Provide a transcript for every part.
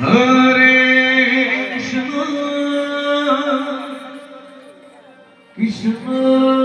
Hare Krishna. Krishna.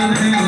Amém.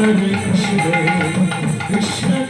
Krishna Krishna